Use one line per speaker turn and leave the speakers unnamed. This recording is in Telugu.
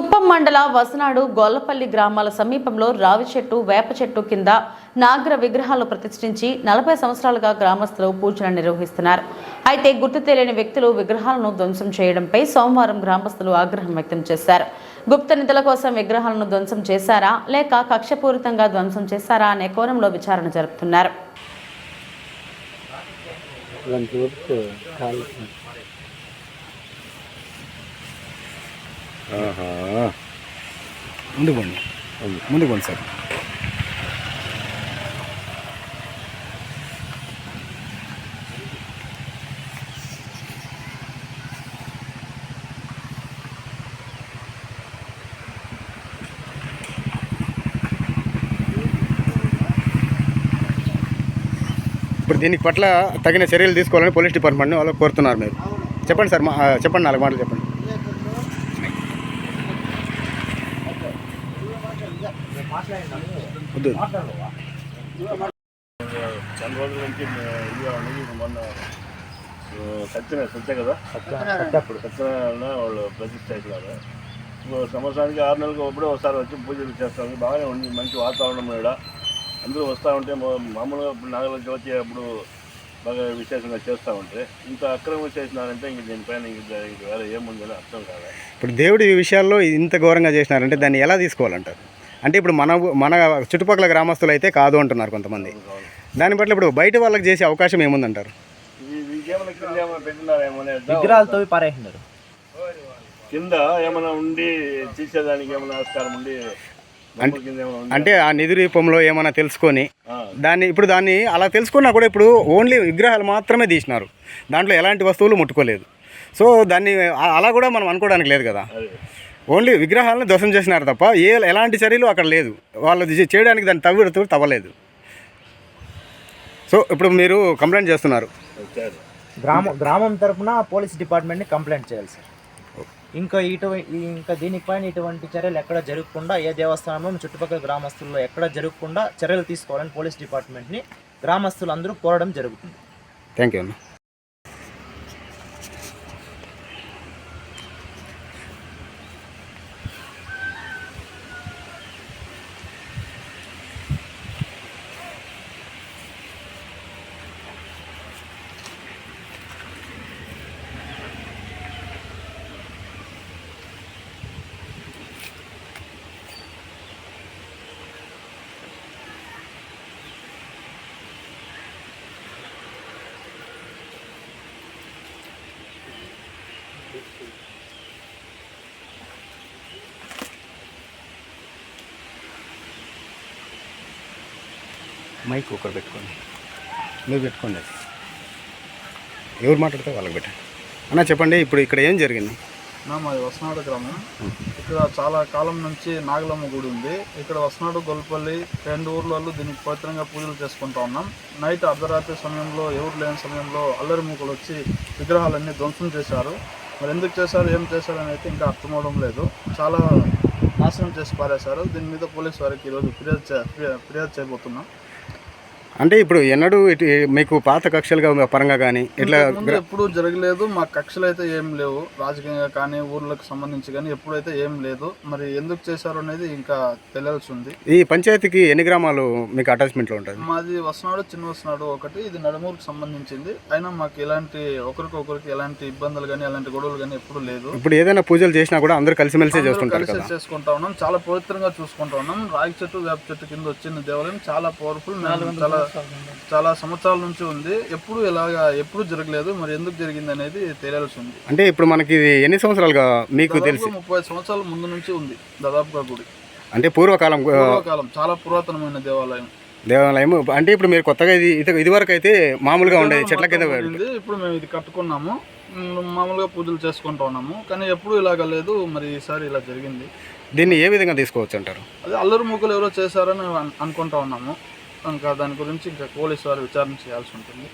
కుప్పం మండల వసనాడు గొల్లపల్లి గ్రామాల సమీపంలో రావి చెట్టు వేప చెట్టు కింద నాగర విగ్రహాలు ప్రతిష్ఠించి నలభై సంవత్సరాలుగా గ్రామస్తులు పూజలు నిర్వహిస్తున్నారు. అయితే గుర్తు తెలియని వ్యక్తులు విగ్రహాలను ధ్వంసం చేయడంపై సోమవారం గ్రామస్తులు ఆగ్రహం వ్యక్తం చేశారు. గుప్త నిధుల కోసం విగ్రహాలను ధ్వంసం చేశారా? లేక కక్షపూరితంగా ధ్వంసం చేశారా అనే కోణంలో విచారణ జరుపుతున్నారు
అలాంటి వరకు కాలు
ఆహా.
ముందుకు పోండి. ముందుకు పోండి సార్. ఇప్పుడు దీనికి పట్ల తగిన చర్యలు తీసుకోవాలని పోలీస్ డిపార్ట్మెంట్ని వాళ్ళు కోరుతున్నారు మీరు. చెప్పండి సార్ చెప్పండి నాలుగు మాటలు చెప్పండి.
చాలా రోజుల నుంచి మొన్న సత్య కదా?
సత్యప్పుడు.
సత్యనారాయణ వాళ్ళు ప్రతిష్ట చేసినారు ఇప్పుడు సంవత్సరానికి ఆరు నెలలకు ఒకప్పుడే ఒకసారి వచ్చి పూజలు చేస్తాము బాగానే ఉంది మంచి వాతావరణం ఇక్కడ. అందరూ వస్తూ ఉంటే మామూలుగా ఇప్పుడు నాగల జ్యోతి అప్పుడు బాగా విశేషంగా చేస్తూ ఉంటే ఇంత అక్రమం చేసినారంటే ఇంక దీనిపైన ఇంక ఇంక వేరే ఏముందని అర్థం కాదు.
ఇప్పుడు దేవుడి విషయాల్లో ఇంత ఘోరంగా చేసినారంటే దాన్ని ఎలా తీసుకోవాలంటారు? అంటే ఇప్పుడు మన మన చుట్టుపక్కల గ్రామస్తులు అయితే కాదు అంటున్నారు కొంతమంది. దాని పట్ల ఇప్పుడు బయట వాళ్ళకి చేసే అవకాశం ఏముందంటారు?
ఇంకేమైనా కింద ఏమైనా
పారేసినారు
కింద ఉండి తీసేదానికి ఏమైనా ఆస్కారం ఉండి?
అంటే ఆ నిధి రూపంలో ఏమైనా తెలుసుకొని దాన్ని ఇప్పుడు దాన్ని అలా తెలుసుకున్నా కూడా ఇప్పుడు ఓన్లీ విగ్రహాలు మాత్రమే తీసినారు. దాంట్లో ఎలాంటి వస్తువులు ముట్టుకోలేదు. సో దాన్ని అలా కూడా మనం అనుకోవడానికి లేదు కదా. ఓన్లీ విగ్రహాలను ధ్వంసం చేసినారు తప్ప ఏ ఎలాంటి చర్యలు అక్కడ లేదు. వాళ్ళు చేయడానికి దాన్ని తవ్వి తవ్వలేదు. సో ఇప్పుడు మీరు కంప్లైంట్ చేస్తున్నారు.
గ్రామం గ్రామం తరపున పోలీస్ డిపార్ట్మెంట్ని కంప్లైంట్ చేయాలి సార్. ఇంకా ఇటువంటి ఇంకా దీనిపైన ఇటువంటి చర్యలు ఎక్కడ జరగకుండా ఏ దేవస్థానంలో చుట్టుపక్కల గ్రామస్తుల్లో ఎక్కడ జరగకుండా చర్యలు తీసుకోవాలని పోలీస్ డిపార్ట్మెంట్ని గ్రామస్తులు అందరూ కోరడం జరుగుతుంది.
థ్యాంక్ యూ మైక్ ఒకరు పెట్టుకోండి. మీరు పెట్టుకోండి. ఎవరు మాట్లాడితే వాళ్ళకి పెట్టండి. అన్న చెప్పండి ఇప్పుడు ఇక్కడ ఏం జరిగింది?
మాది వసనాడు గ్రామం. ఇక్కడ చాలా కాలం నుంచి నాగలమ్మ గుడి ఉంది. ఇక్కడ వసనాడు గొల్పల్లి రెండు ఊర్లలో దీనికి పవిత్రంగా పూజలు చేసుకుంటా ఉన్నాం. నైట్ అర్ధరాత్రి సమయంలో ఎవరు లేని సమయంలో అల్లరి మూకలు వచ్చి విగ్రహాలన్నీ ధ్వంసం చేశారు. మరి ఎందుకు చేశారు ఏం చేశారు అని అయితే ఇంకా అర్థమవడం లేదు. చాలా నాశనం చేసి పారేశారు. దీని మీద పోలీస్ వారికి ఈరోజు ఫిర్యాదు చే ఫిర్యాదు చేయబోతున్నాం.
అంటే ఇప్పుడు ఎన్నడూ ఇటు మీకు పాత కక్షలుగా పరంగా కానీ ఇట్లా
ఎప్పుడూ జరగలేదు. మా కక్షలు అయితే ఏం లేవు. రాజకీయంగా కానీ ఊర్లకు సంబంధించి కానీ ఎప్పుడైతే ఏం లేదు. మరి ఎందుకు చేశారు అనేది ఇంకా తెలియాల్సి ఉంది
ఈ పంచాయతీకి ఎన్ని గ్రామాలు మీకు అటాచ్మెంట్లో ఉంటుంది
మాది వసనాడు చిన్న వసనాడు ఒకటి. ఇది నడుమూరుకు సంబంధించింది. అయినా మాకు ఎలాంటి ఒకరికొకరికి ఎలాంటి ఇబ్బందులు కానీ ఎలాంటి గొడవలు కానీ ఎప్పుడు లేదు.
ఇప్పుడు ఏదైనా పూజలు చేసినా కూడా అందరూ కలిసిమెలిసి
అందరూ
చేస్తుంటారు
కలిసి
కదా.
చేసుకుంటా ఉన్నాం. చాలా పవిత్రంగా చూసుకుంటా ఉన్నాం. రాగి చెట్టు వేప చెట్టు కింద వచ్చిన దేవాలయం. చాలా పవర్ఫుల్ చాలా చాలా సంవత్సరాల నుంచి ఉంది. ఎప్పుడు ఇలాగా ఎప్పుడు జరగలేదు మరి ఎందుకు జరిగింది అనేది తెలియాల్సి ఉంది.
అంటే ఇప్పుడు మనకి ఇది ఎన్ని సంవత్సరాలుగా మీకు తెలిసి?
ముప్పై సంవత్సరాల ముందు నుంచి ఉంది దాదాపుగా గుడి.
అంటే పూర్వకాలం
పూర్వకాలం చాలా పురాతనమైన దేవాలయం.
దేవాలయం. అంటే ఇప్పుడు మీరు కొత్తగా ఇది ఇది ఇదివరకు అయితే మామూలుగా ఉండేది చెట్ల కింద.
ఇప్పుడు మేము ఇది కట్టుకున్నాము. మామూలుగా పూజలు చేసుకుంటా ఉన్నాము. కానీ ఎప్పుడు ఇలాగ లేదు. మరి ఈసారి ఇలా జరిగింది.
దీన్ని ఏ విధంగా తీసుకోవచ్చు అంటారు?
అదే అల్లరి మూకలు ఎవరో చేశారని అన్- అనుకుంటా ఉన్నాము. ఇంకా దాని గురించి ఇంకా పోలీసు వారు విచారణ చేయాల్సి ఉంటుంది.